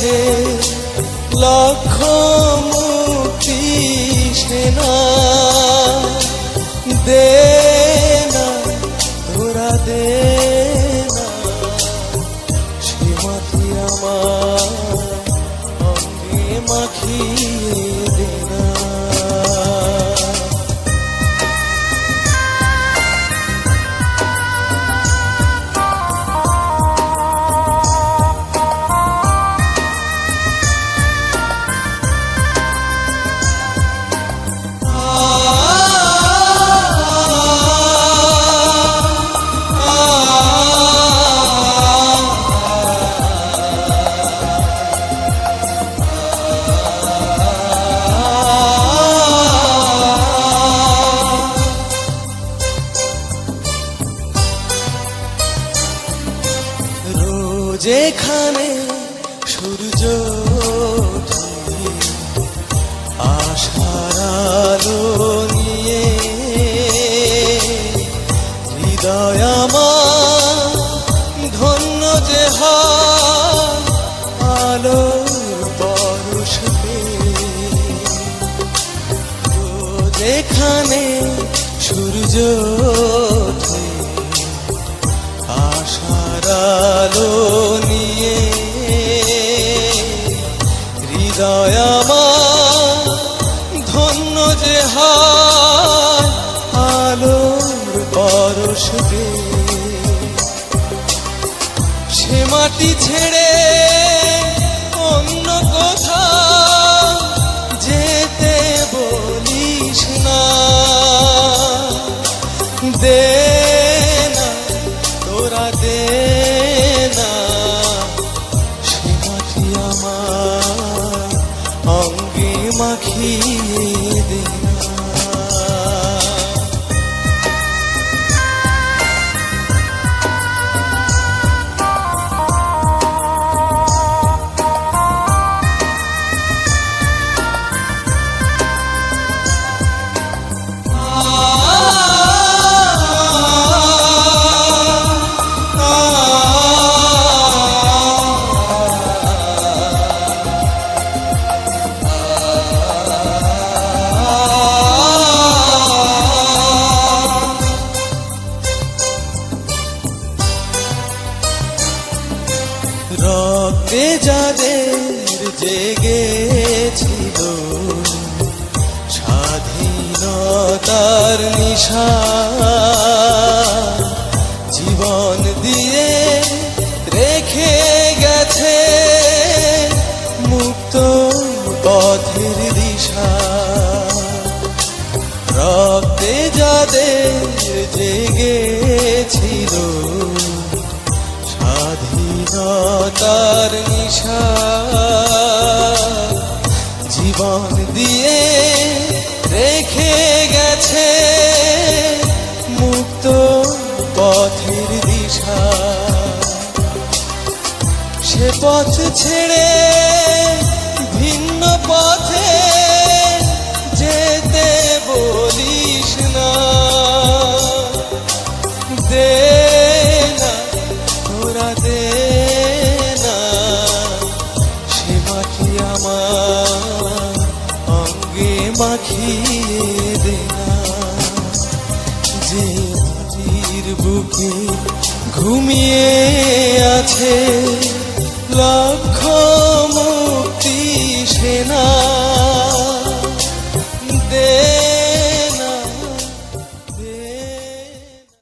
আছে লক্ষ মুক্তি সেনা। দে না তোরা দে আমার মাখিয়ে দে। না রোজ এখানে সূর্য আশার আলো নিয়ে হৃদয় ধন্য যে আলোর পরশ পেয়ে। সূর্য আলো নিয়ে হৃদয় আমার ধন্য যে হয় আলোর পরশ। সে মাটি ছেড়ে যাদের জেগেছিল স্বাধীনতার নিশা জীবন দিয়ে রেখে গেছে মুক্ত পথের দিশা। রক্তে যাদের জেগেছিল স্বাধীনতার নিশা। জীবন দিয়ে রেখে গেছে মুক্ত পথের দিশা। সে পথ ছেড়ে ঘুমিয়ে আছে লক্ষ মুক্তি সেনা